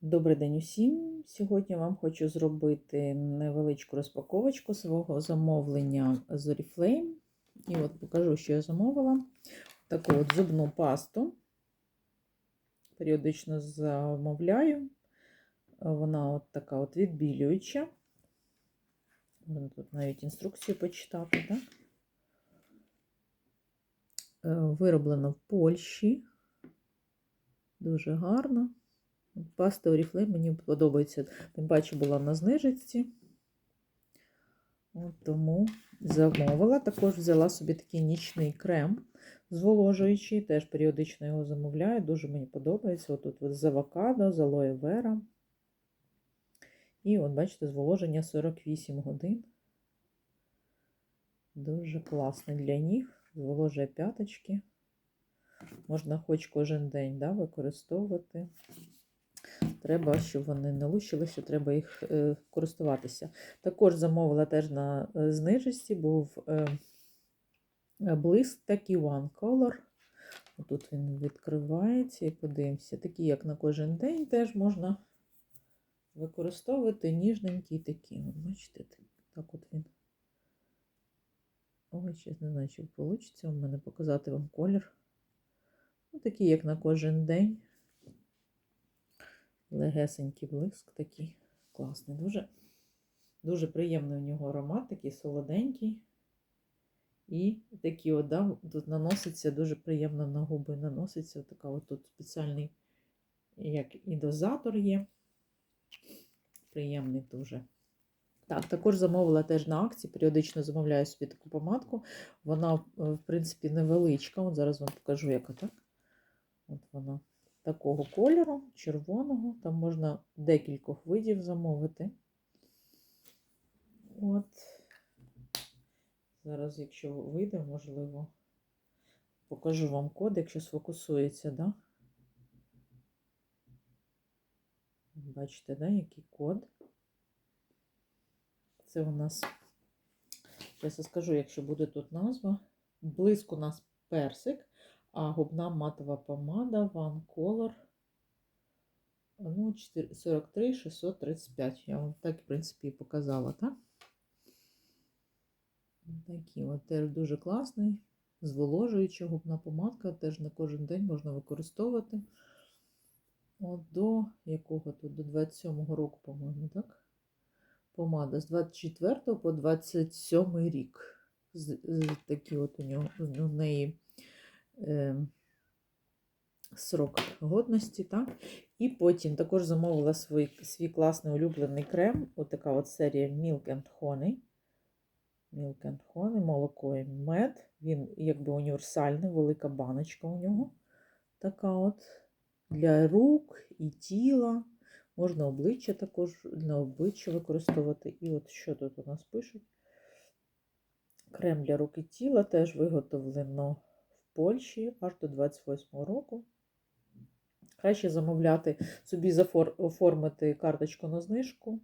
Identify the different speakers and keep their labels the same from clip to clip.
Speaker 1: Добрий день усім. Сьогодні вам хочу зробити невеличку розпаковочку свого замовлення з Oriflame. І от покажу, що я замовила. Таку от зубну пасту. Періодично замовляю. Вона от така от відбілююча. Можна тут навіть інструкцію почитати, так? Е, Вироблено в Польщі. Дуже гарно. Паста Oriflame мені подобається. Тим паче була на знижці. От Тому замовила. Також взяла собі такий нічний крем зволожуючий. Теж періодично його замовляю. Дуже мені подобається. От тут з авокадо, з алоє вера. І от, бачите, зволоження 48 годин. Дуже класний для ніг. Зволожує п'яточки. Можна хоч кожен день да, використовувати. Треба, щоб вони не лущилися, треба їх е, користуватися. Також замовила теж на е, знижці, був е, блиск такий One Color. Тут він відкривається і подивимося. Такий, як на кожен день, теж можна використовувати ніжненький такий. Бачите, так от він. Ой, щось не знаю, чи вийде у мене показати вам колір. Ось такий, як на кожен день. Легесенький блиск такий класний. Дуже дуже приємний у нього аромат, такий солоденький. І такий от, тут наноситься дуже приємно на губи. Наноситься така от тут спеціальний, як і дозатор є. Приємний дуже. Так, також замовила теж на акції, періодично замовляю собі таку помадку. Вона, в принципі, невеличка. От зараз вам покажу, яка так. От вона такого кольору, червоного. Там можна декількох видів замовити. От. Зараз, якщо вийде, можливо, покажу вам код, якщо сфокусується, да? Бачите, да, який код? Це у нас, я скажу, якщо буде тут назва. Близько у нас персик. А губна матова помада One Color ну, 43 635. Я вам так, в принципі, і показала, так? Такий от теж дуже класний, зволожуюча губна помадка, теж на кожен день можна використовувати. От до якого тут? До 27-го року, по-моєму, так? Помада з 24 по 27 рік. З, з, такі от у нього у неї срок годності. Так? І потім також замовила свій, свій класний улюблений крем. Ось така от серія Milk and Honey. Milk and Honey, молоко і мед. Він якби універсальний, велика баночка у нього. Така от для рук і тіла. Можна обличчя також на обличчя використовувати. І от що тут у нас пишуть? Крем для рук і тіла теж виготовлено Польщі аж до 28 року. Краще замовляти собі оформити карточку на знижку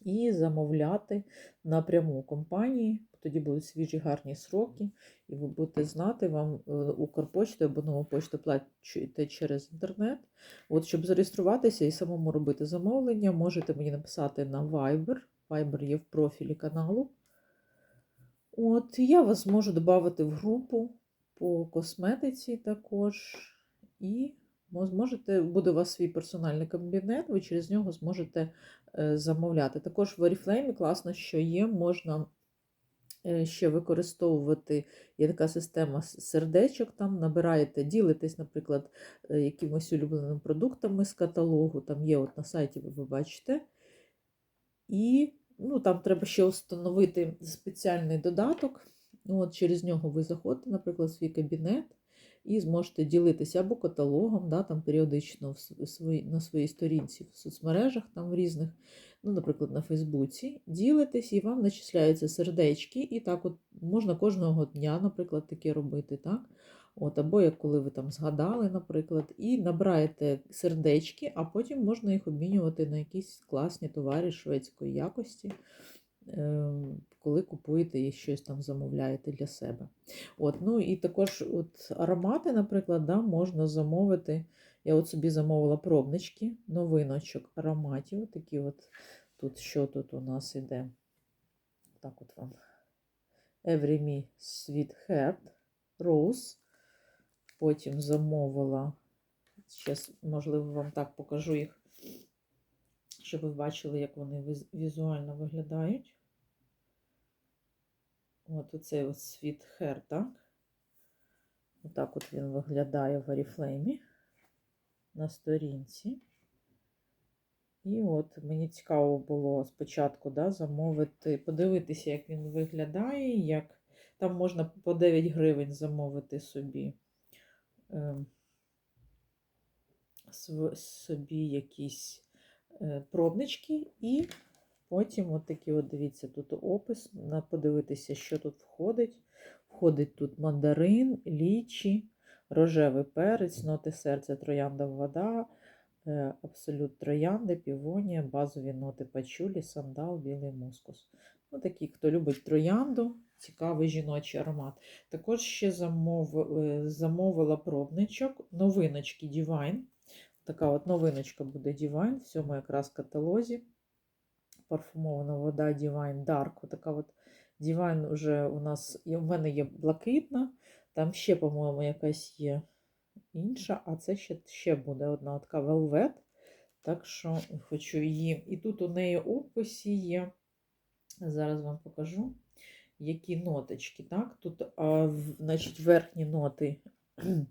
Speaker 1: і замовляти напряму компанії. Тоді будуть свіжі гарні сроки, і ви будете знати, вам е, Укрпочту або нову почту платите через інтернет. От, Щоб зареєструватися і самому робити замовлення, можете мені написати на Viber. Viber є в профілі каналу. От, Я вас можу додати в групу по косметиці також. І зможете, буде у вас свій персональний кабінет, ви через нього зможете е, замовляти. Також в Oriflame класно, що є, можна е, ще використовувати є така система сердечок, там набираєте, ділитесь, наприклад, е, якимось улюбленими продуктами з каталогу. Там є от на сайті, ви бачите. І ну, там треба ще встановити спеціальний додаток. От Через нього ви заходите, наприклад, в свій кабінет і зможете ділитися або каталогом, да, там періодично в свої, на своїй сторінці в соцмережах, там різних, ну, наприклад, на Фейсбуці, ділитесь і вам начисляються сердечки, і так от можна кожного дня, наприклад, таке робити. так? От, Або як коли ви там згадали, наприклад, і набираєте сердечки, а потім можна їх обмінювати на якісь класні товари шведської якості. Ем, коли купуєте і щось там замовляєте для себе. От, ну І також от аромати, наприклад, да, можна замовити Я от собі замовила пробнички, новиночок ароматів. Такі от тут що тут у нас іде? Так от вам. Every Me Sweet Heart Rose. Потім замовила. Зараз, можливо, вам так покажу їх, щоб ви бачили, як вони візуально виглядають. От оцей Sweet Hair, так? Отак от він виглядає в Oriflame на сторінці. І от мені цікаво було спочатку да, замовити, подивитися, як він виглядає, як там можна по 9 гривень замовити собі, собі якісь е, пробнички, і потім, от такі, от дивіться, тут опис, подивитися, що тут входить. Входить тут мандарин, лічі, рожевий перець, ноти серця, троянда вода, е, абсолют троянди, півонія, базові ноти пачулі, сандал, білий мускус. Ну, такі, хто любить троянду, цікавий жіночий аромат. Також ще замов, е, замовила пробничок, новиночки Divine. Така от новиночка буде Divine, в цьому якраз каталозі. Парфумована вода Divine Dark. Отака от Divine вже у нас, в мене є блакитна, там ще, по-моєму, якась є інша, а це ще, ще буде одна така Velvet. Так що хочу її. І тут у неї описі є. Зараз вам покажу, які ноточки. Так? Тут а, значить, верхні ноти.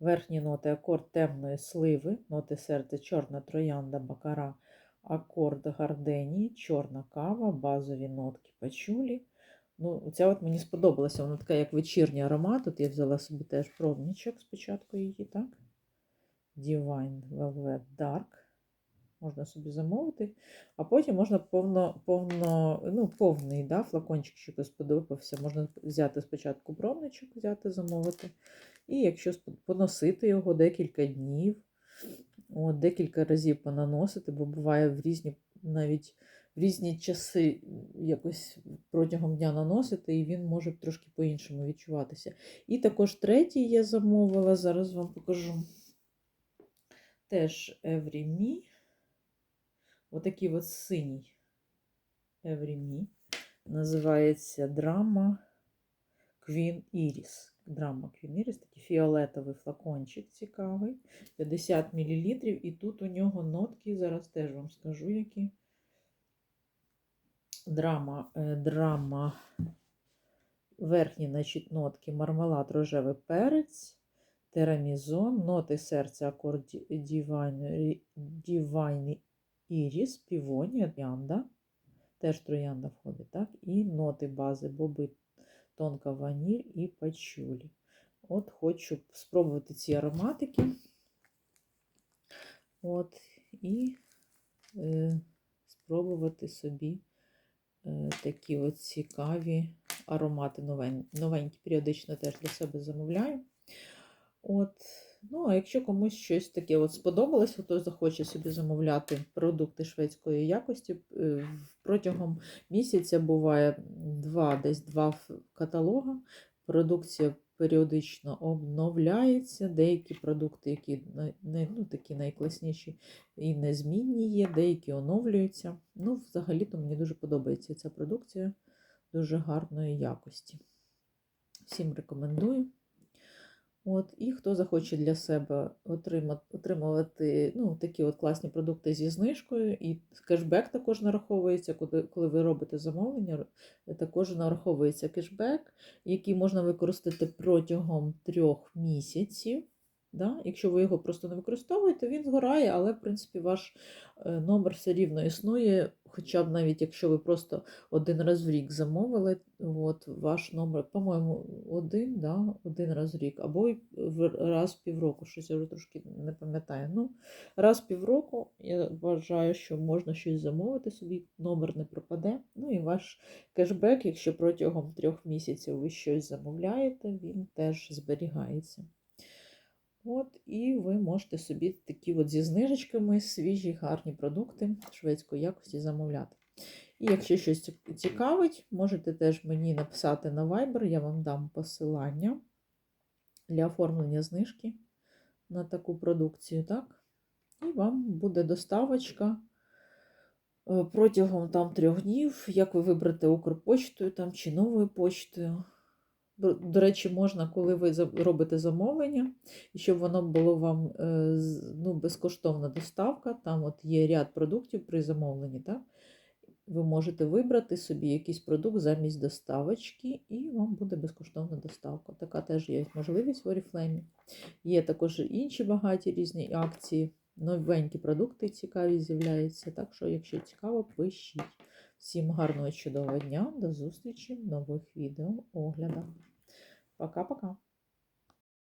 Speaker 1: Верхні ноти акорд темної сливи, ноти серця, чорна троянда, бакара, акорд гарденії, чорна кава, базові нотки пачулі. Ну, ця от мені сподобалася, вона така, як вечірній аромат. Тут я взяла собі теж пробничок спочатку її, так? Divine Velvet Dark. Можна собі замовити. А потім можна повно, повно, ну, повний да, флакончик, що хтось сподобався. Можна взяти спочатку пробничок, взяти, замовити. І якщо поносити його декілька днів, от, декілька разів понаносити, бо буває в різні, навіть в різні часи якось протягом дня наносити, і він може трошки по-іншому відчуватися. І також третій я замовила, зараз вам покажу. Теж Every Me. Отакий от синій Me. Називається драма Queen Iris. Драма Queen Iris, такий фіолетовий флакончик цікавий. 50 мл. І тут у нього нотки, зараз теж вам скажу, які. Драма, е, драма, верхні значить, нотки, мармелад, рожевий перець, терамізон, ноти серця, акорд Divine, Iris, півонія, троянда, теж троянда входить, так? І ноти бази боби, тонка ваніль і пачулі. От хочу спробувати ці ароматики. От, і е, спробувати собі е, такі от цікаві аромати новень, новенькі, періодично теж для себе замовляю. От, ну, а якщо комусь щось таке от сподобалось, хто захоче собі замовляти продукти шведської якості, е, протягом місяця буває два, десь два каталога. Продукція періодично обновляється. Деякі продукти, які ну, такі найкласніші і незмінні є, деякі оновлюються. Ну, взагалі-то мені дуже подобається ця продукція дуже гарної якості. Всім рекомендую. От, і хто захоче для себе отримати, отримувати ну, такі от класні продукти зі знижкою, і кешбек також нараховується, коли, коли ви робите замовлення, також нараховується кешбек, який можна використати протягом трьох місяців. Да? Якщо ви його просто не використовуєте, він згорає, але, в принципі, ваш е, номер все рівно існує. Хоча б навіть якщо ви просто один раз в рік замовили, от ваш номер, по-моєму, один, да, один раз в рік, або раз в півроку, щось я вже трошки не пам'ятаю. Ну, раз в півроку я вважаю, що можна щось замовити собі, номер не пропаде. Ну і ваш кешбек, якщо протягом трьох місяців ви щось замовляєте, він теж зберігається. От, і ви можете собі такі от зі знижечками свіжі, гарні продукти шведської якості замовляти. І якщо щось цікавить, можете теж мені написати на Viber, я вам дам посилання для оформлення знижки на таку продукцію, так? І вам буде доставочка е, протягом там трьох днів, як ви виберете Укрпочтою там, чи новою почтою. До- речі, можна, коли ви робите замовлення, щоб воно було вам е, ну, безкоштовна доставка, там от є ряд продуктів при замовленні, так? Ви можете вибрати собі якийсь продукт замість доставочки, і вам буде безкоштовна доставка. Така теж є можливість в Oriflame. Є також інші багаті різні акції. Новенькі продукти цікаві з'являються. Так що, якщо цікаво, пишіть. Всім гарного чудового дня, до зустрічі в нових відео оглядах. Пока-пока.